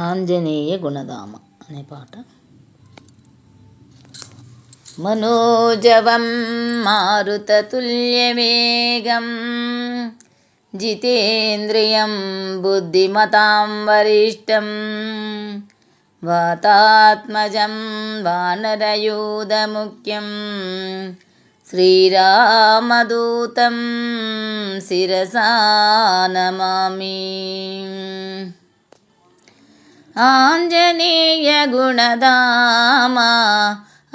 ఆంజనేయ గుణధామ అనే పాట మనోజవం మారుతతుల్యవేగం జితేంద్రియం బుద్ధిమతాం వరిష్టం వాతాత్మజం వానరయూధముఖ్యం శ్రీరామదూతం శిరసా నమామి ఆంజనేయ గుణదామా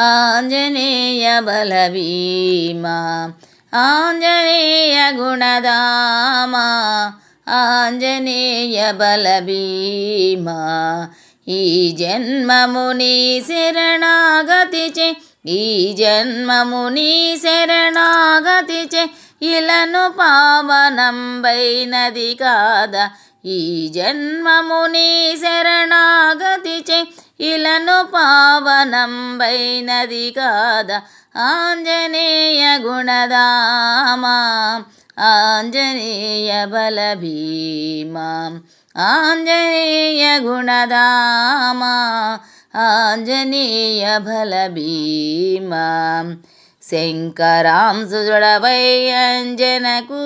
ఆంజనేయ బలభీమా ఆంజనేయ గుణదామా ఆంజనేయ బలభీమా. ఈ జన్మముని శరణాగతి చే ఈ జన్మముని శరణాగతి చే ఇలను పావనంబైనది కాదా ఈ జన్మముని శరణాగతి చే ఇలను పావనంబైనది కాద? ఆంజనేయ గుణదామా ఆంజనేయ బలభీమా ఆంజనేయ గుణదామా ఆంజనేయ బలభీమా. శంకరాం శంకరాంసుడవై అంజనకు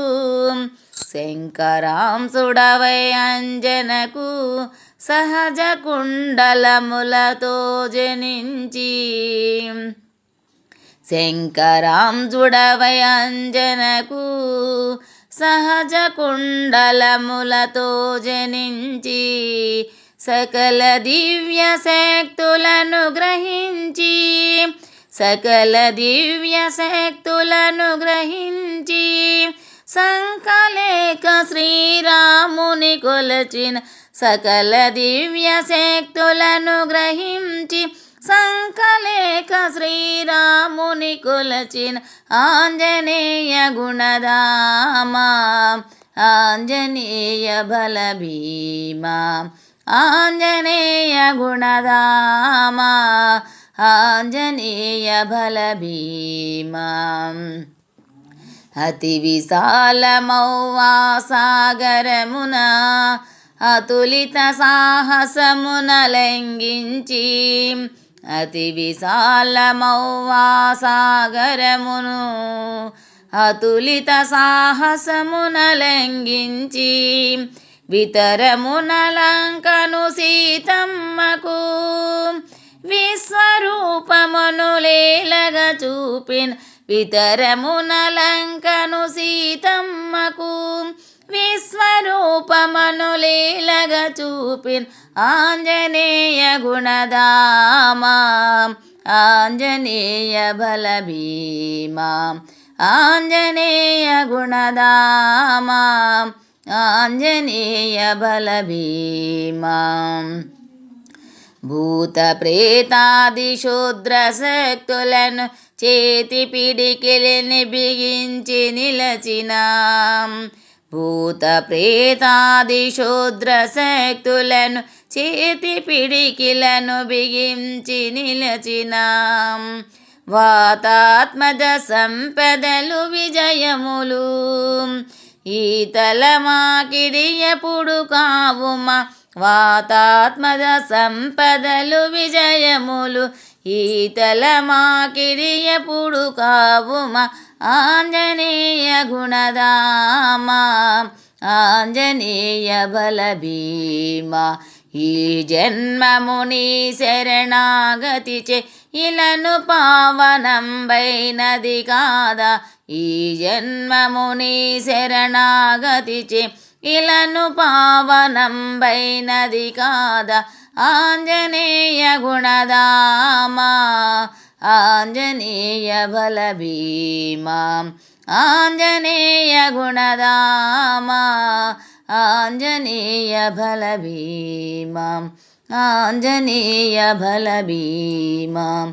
శంకరాంసుడవై అంజనకు సహజ కుండలములతో జనించి. శంకరాంజుడవై అంజనకు సహజ కుండలములతో జనించి. సకల దివ్య శక్తులను గ్రహించి. సకల దివ్య శక్తులను గ్రహించి. సంకలేక శ్రీరాముని కొలచిన సకల దివ్య శక్తులను గ్రహించి సంకలేక శ్రీరాముని కొలచిన ఆంజనేయ గుణదామా ఆంజనేయ బలభీమా ఆంజనేయ గుణదామా ఆంజనేయ బలభీమా. అతి విశాలమౌవా సాగరమున అతులిత సాహసమున లంఘించి అతి విశాలమౌవా సాగరమును అతులిత సాహసమున లంఘించి వితరమున లంకను సీతమ్మకు విశ్వరూపమును లేలగా చూపిన వితరమునలంకను సీతమ్మకు విశ్వరూపమను లేలగా చూపిన ఆంజనేయ గుణదామా ఆంజనేయ బలభీమా ఆంజనేయ గుణదామా ఆంజనేయ బలభీమా. భూత ప్రేతాది చేతి పిడికిలిని బిగించి నిలచిన. భూత ప్రేతాది చేతి పిడికిలను బిగించి నిలచిన. వాతాత్మజ సంపదలు విజయములు. ఈతల ఎప్పుడు కావుమా వాతాత్మజ సంపదలు విజయములు ఈతల మాకిడియపుడు కావుమా? ఆంజనేయ గుణదామా ఆంజనేయ బలభీమా ఈ జన్మముని శరణాగతి చే ఇలను పావనంబైనది కాదా? ఈ జన్మముని శరణాగతి చే ఇలను పావనంబైనది కాద. ఆంజనేయ గుణదామా ఆంజనేయ బలభీమా ఆంజనేయ గుణదామా ఆంజనేయ బలభీమా ఆంజనేయ బలభీమా.